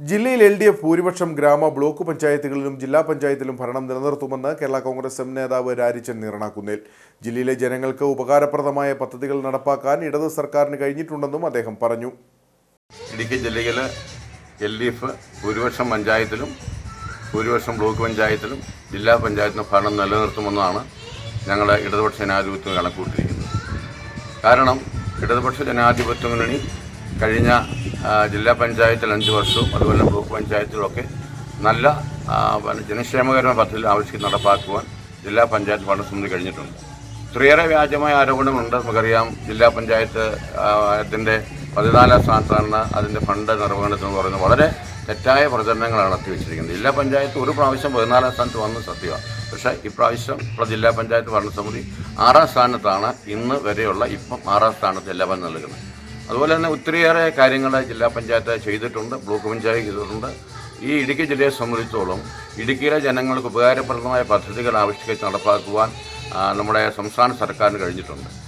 ജില്ലയിൽ L D F ഭൂരിപക്ഷം ഗ്രാമ ബ്ലോക്ക് പഞ്ചായത്തുകളിലും ജില്ലാ പഞ്ചായത്തിലും ഭരണം നിലനിർത്തുമെന്ന് കേരള കോൺഗ്രസ് എം നേതാവ് രാരിച്ചൻ നീറണാക്കുന്നിൽ ജില്ലയിലെ ജനങ്ങൾക്ക് ഉപകാരപ്രദമായ പദ്ധതികൾ നടപ്പാക്കാൻ ഇടത് സർക്കാരിന് കഴിഞ്ഞിട്ടുണ്ടെന്നും അദ്ദേഹം പറഞ്ഞു. ഇടുക്കി ജില്ലയിൽ എൽ ഡി എഫ് ഭൂരിപക്ഷം പഞ്ചായത്തിലും ഭൂരിപക്ഷം ബ്ലോക്ക് പഞ്ചായത്തിലും ജില്ലാ പഞ്ചായത്തിലും ഭരണം നിലനിർത്തുമെന്നാണ് ഞങ്ങൾ ഇടതുപക്ഷ ജനാധിപത്യം കണക്കൂട്ടിയിരിക്കുന്നത് കാരണം ഇടതുപക്ഷ ജനാധിപത്യ മുന്നണി കഴിഞ്ഞ ജില്ലാ പഞ്ചായത്തിൽ അഞ്ച് വർഷവും അതുപോലെ ബ്ലോക്ക് പഞ്ചായത്തിലൊക്കെ നല്ല ജനക്ഷേമകരമായ പദ്ധതി ആവശ്യം നടപ്പാക്കുവാൻ ജില്ലാ പഞ്ചായത്ത് ഭരണസമിതി കഴിഞ്ഞിട്ടുണ്ട്. ഒത്തിരിയേറെ വ്യാജമായ ആരോപണമുണ്ട് നമുക്കറിയാം ജില്ലാ പഞ്ചായത്ത് അതിന്റെ പതിനാലാം സ്ഥാനത്താണ് അതിന്റെ ഫണ്ട് നിർവഹണത്തിന് പറയുന്നത്. വളരെ തെറ്റായ പ്രചരണങ്ങളാണ് എത്തിവെച്ചിരിക്കുന്നത് ജില്ലാ പഞ്ചായത്ത് ഒരു പ്രാവശ്യം പതിനാലാം സ്ഥാനത്ത് വന്ന് സത്യമാണ്. പക്ഷേ ഇപ്രാവശ്യം ഇപ്പോൾ ജില്ലാ പഞ്ചായത്ത് ഭരണസമിതി ആറാം സ്ഥാനത്താണ് ഇന്ന് വരെയുള്ള ഇപ്പം ആറാം സ്ഥാനത്ത് എല്ലാ ഭരണം നൽകുന്നത്. അതുപോലെ തന്നെ ഒത്തിരിയേറെ കാര്യങ്ങൾ ജില്ലാ പഞ്ചായത്ത് ചെയ്തിട്ടുണ്ട് ബ്ലോക്ക് പഞ്ചായത്ത് ചെയ്തിട്ടുണ്ട്. ഈ ഇടുക്കി ജില്ലയെ സംബന്ധിച്ചോളം ഇടുക്കിയിലെ ജനങ്ങൾക്ക് ഉപകാരപ്രദമായ പദ്ധതികൾ ആവിഷ്കരിച്ച് നടപ്പാക്കുവാൻ നമ്മുടെ സംസ്ഥാന സർക്കാരിന് കഴിഞ്ഞിട്ടുണ്ട്.